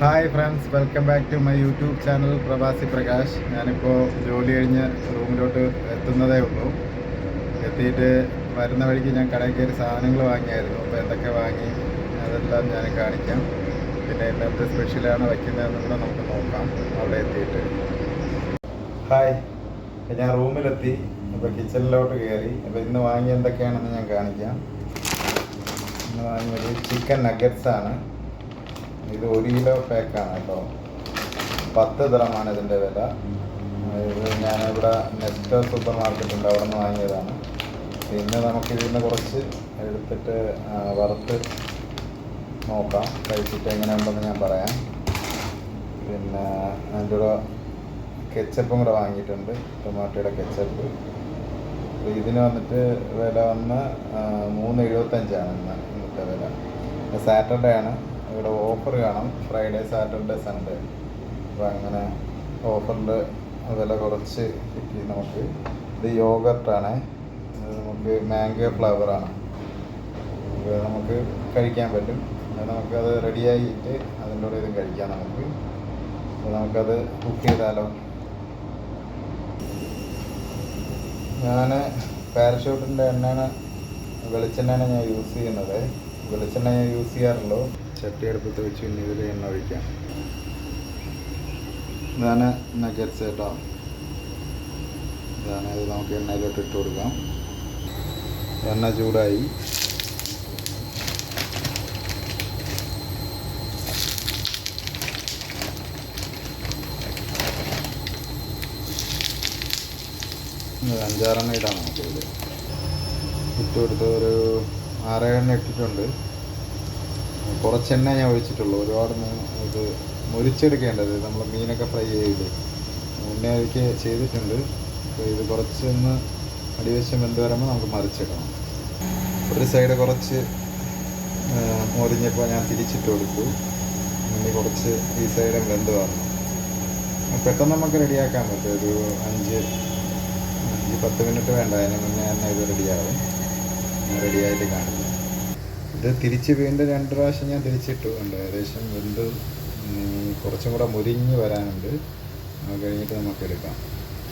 Hi friends welcome back to my YouTube channel Pravasi Prakash ഞാനിപ്പോൾ ജോലി കഴിഞ്ഞ് റൂമിലോട്ട് എത്തുന്നതേ ഉള്ളൂ. എത്തിയിട്ട് വരുന്ന വഴിക്ക് ഞാൻ കടയിൽ കയറി സാധനങ്ങൾ വാങ്ങിയായിരുന്നു. അപ്പോൾ എന്തൊക്കെ വാങ്ങി അതെല്ലാം ഞാൻ കാണിക്കാം. പിന്നെ ഇന്നത്തെ സ്പെഷ്യലാണ് വയ്ക്കുന്നതെന്നുള്ള നമുക്ക് നോക്കാം. അവിടെ എത്തിയിട്ട്. ഹായ് ഞാൻ റൂമിലെത്തി. അപ്പോൾ കിച്ചണിലോട്ട് കയറി. അപ്പോൾ ഇന്ന് വാങ്ങി എന്തൊക്കെയാണെന്ന് ഞാൻ കാണിക്കാം. ഇന്ന് വാങ്ങിയത് ചിക്കൻ നഗറ്റ്സ് ആണ്. ഇത് ഒരു കിലോ പാക്കാണ് കേട്ടോ. പത്ത് ദിറമാണ് ഇതിന്റെ വില. ഇത് ഞാനിവിടെ നെസ്റ്റോ സൂപ്പർ മാർക്കറ്റ് ഉണ്ട് അവിടെ നിന്ന് വാങ്ങിയതാണ്. പിന്നെ നമുക്ക് ഇതിൽ നിന്ന് കുറച്ച് എടുത്തിട്ട് വറുത്ത് നോക്കാം. കഴിച്ചിട്ട് എങ്ങനെയുണ്ടെന്ന് ഞാൻ പറയാം. പിന്നെ അതിന്റെ കൂടെ കെച്ചപ്പും കൂടെ വാങ്ങിയിട്ടുണ്ട് ടൊമാറ്റോയുടെ കെച്ചപ്പ്. അപ്പോൾ ഇതിന് വന്നിട്ട് വില വന്ന് മൂന്ന് എഴുപത്തഞ്ചാണ് ഇന്ന് ഇന്നത്തെ വില. സാറ്റർഡേ ആണ്. ഇവിടെ ഓഫർ കാണാം. ഫ്രൈഡേ സാറ്റർഡേ സൺഡേ അപ്പോൾ അങ്ങനെ ഓഫറിൽ വില കുറച്ച് കിട്ടി നമുക്ക്. ഇത് യോഗർട്ടാണ്. നമുക്ക് മാംഗോ ഫ്ലേവറാണ് നമുക്ക് കഴിക്കാൻ പറ്റും. നമുക്കത് റെഡിയായിട്ട് അതിന്റെ കൂടെ ഇത് കഴിക്കാം നമുക്ക്. അപ്പോൾ നമുക്കത് കുക്ക് ചെയ്താലോ? ഞാൻ പാരഷൂട്ടിന്റെ എണ്ണയാണ് വെളിച്ചെണ്ണയാണ് ഞാൻ യൂസ് ചെയ്യുന്നത്. വെളിച്ചെണ്ണ ഞാൻ യൂസ് ചെയ്യാറുള്ളൂ. ചട്ടി അടുപ്പത്ത് വെച്ച് പിന്നെ ഇതിൽ എണ്ണ ഒഴിക്കാം. ഇതാണ് നഗറ്റ്സ് കേട്ടോ ഇതാണ് ഇത് നമുക്ക് എണ്ണയിലോട്ട് ഇട്ട് കൊടുക്കാം. എണ്ണ ചൂടായി. അഞ്ചാറെണ്ണ ഇടാം നമുക്കിത് ഇട്ട് കൊടുത്ത് ഒരു ആറേഴെണ്ണ ഇട്ടിട്ടുണ്ട്. കുറച്ച് എണ്ണ ഞാൻ ഒഴിച്ചിട്ടുള്ളൂ. ഒരുപാട് ഇത് മുരിച്ചെടുക്കേണ്ടത് നമ്മൾ മീനൊക്കെ ഫ്രൈ ചെയ്ത് മുന്നേ എനിക്ക് ചെയ്തിട്ടുണ്ട്. അപ്പോൾ ഇത് കുറച്ചൊന്ന് അടിവശം വെന്ത് വരുമ്പോൾ നമുക്ക് മറിച്ചെടുക്കണം ഒരു സൈഡ് കുറച്ച് മുറിഞ്ഞപ്പോൾ ഞാൻ തിരിച്ചിട്ട് കൊടുത്തു. ഇനി കുറച്ച് ഈ സൈഡും വെന്ത് വന്നു പെട്ടെന്ന് നമുക്ക് റെഡിയാക്കാൻ പറ്റും. ഒരു അഞ്ച് അഞ്ച് പത്ത് മിനിറ്റ് വേണ്ട. അതിന് മുന്നേ തന്നെ ഇത് റെഡിയാവും റെഡിയായിട്ട് കാണിക്കാം. ഇത് തിരിച്ച് വീണ്ടും രണ്ട് പ്രാവശ്യം ഞാൻ തിരിച്ചിട്ടു ഉണ്ട് ഏകദേശം വെന്ത് കുറച്ചും കൂടെ മുരിഞ്ഞ് വരാനുണ്ട്. അത് കഴിഞ്ഞിട്ട് നമുക്ക് എടുക്കാം.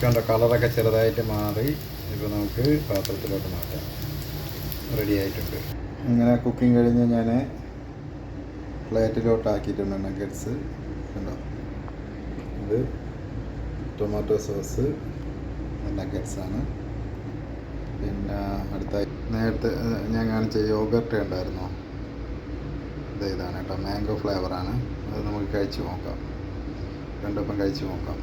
കണ്ടോ കളറൊക്കെ ചെറുതായിട്ട് മാറി. ഇപ്പോൾ നമുക്ക് പാത്രത്തിലോട്ട് മാറ്റാം. റെഡി ആയിട്ടുണ്ട്. ഇങ്ങനെ കുക്കിംഗ് കഴിഞ്ഞ് ഞാൻ പ്ലേറ്റിലോട്ട് ആക്കിയിട്ടുണ്ട് നഗറ്റ്സ് കണ്ടോ? ഇത് ടൊമാറ്റോ സോസ് നഗറ്റ്സ് ആണ്. പിന്നെ അടുത്ത നേരത്തെ ഞാൻ കാണിച്ച യോഗർട്ട് ഉണ്ടായിരുന്നോ. ഇത് ഇതാണ് കേട്ടോ. മാംഗോ ഫ്ലേവറാണ് അത് നമുക്ക് കഴിച്ച് നോക്കാം. രണ്ടൊപ്പം കഴിച്ച് നോക്കാം.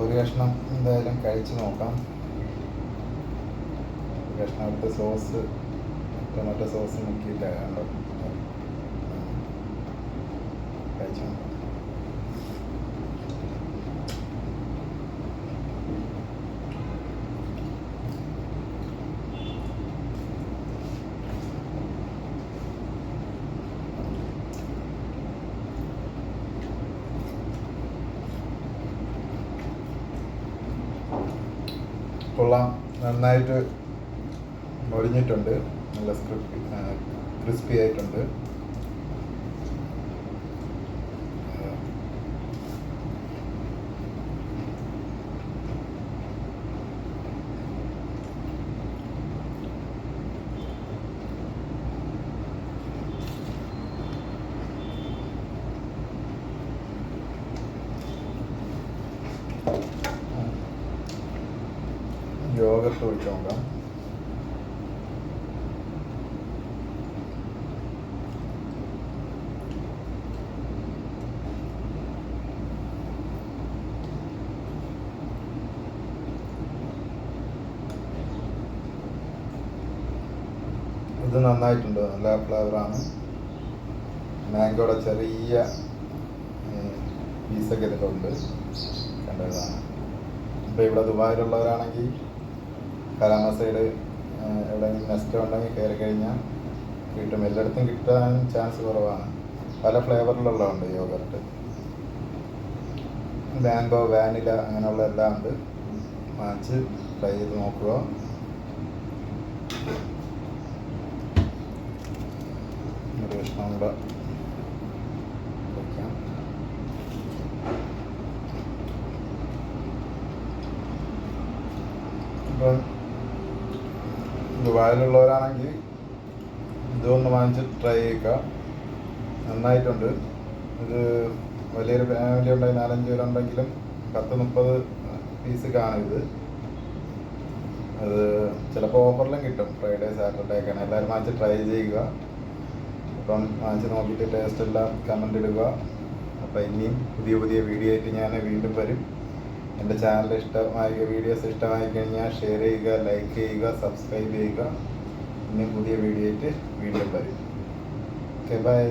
ഒരു കഷ്ണം എന്തായാലും കഴിച്ച് നോക്കാം. ഒരു കഷ്ണം അടുത്ത സോസ് ടൊമാറ്റോ സോസ് മുക്കിയിട്ട് കണ്ടോ? കഴിച്ചു നോക്കാം. കൊള്ളാം. നന്നായിട്ട് മൊരിഞ്ഞിട്ടുണ്ട് നല്ല സ്ക്രിപ്റ്റ് ക്രിസ്പി ആയിട്ടുണ്ട്. നോക്കാം ഇത് നന്നായിട്ടുണ്ട്. നല്ല ഫ്ലേവറാണ് മാംഗോയുടെ ചെറിയ പീസൊക്കെ ഇതിലുണ്ട്. കണ്ടതാണ്. ഇപ്പോൾ ഇവിടെ ദുബായിലുള്ളവരാണെങ്കിൽ കലാമ സൈഡ് എവിടെയെങ്കിലും നെസ്റ്റ് ഉണ്ടെങ്കിൽ കയറി കഴിഞ്ഞാൽ കിട്ടും. എല്ലായിടത്തും കിട്ടാൻ ചാൻസ് കുറവാണ്. പല ഫ്ലേവറിലുള്ളതുണ്ട് യോഗർട്ട് മാംഗോ വാനില അങ്ങനെയുള്ള എല്ലാം ഉണ്ട്. മാച്ച് ട്രൈ ചെയ്ത് നോക്കുക. ഒരു ദുബായിലുള്ളവരാണെങ്കിൽ ഇതൊന്ന് വാങ്ങിച്ച് ട്രൈ ചെയ്യുക. നന്നായിട്ടുണ്ട്. ഇത് വലിയൊരു ഫാമിലി ഉണ്ടായി നാലഞ്ച് പേരുണ്ടെങ്കിലും പത്ത് മുപ്പത് പീസ് കാണും ഇത്. അത് ചിലപ്പോൾ ഓഫറിലും കിട്ടും. ഫ്രൈഡേ സാറ്റർഡേ ഒക്കെയാണ് എല്ലാവരും വാങ്ങിച്ച് ട്രൈ ചെയ്യുക. അപ്പം വാങ്ങിച്ച് നോക്കിയിട്ട് ടേസ്റ്റ് എല്ലാം കമന്റ് ഇടുക. അപ്പം ഇനിയും പുതിയ പുതിയ വീഡിയോ ആയിട്ട് ഞാൻ വീണ്ടും വരും. എന്റെ ചാനൽ ഇഷ്ടമായി വീഡിയോസ് ഇഷ്ടമായി കഴിഞ്ഞാൽ ഷെയർ ചെയ്യുക ലൈക്ക് ചെയ്യുക സബ്സ്ക്രൈബ് ചെയ്യുക. ഇനി പുതിയ വീഡിയോ ആയിട്ട് വീണ്ടും വരും. Okay bye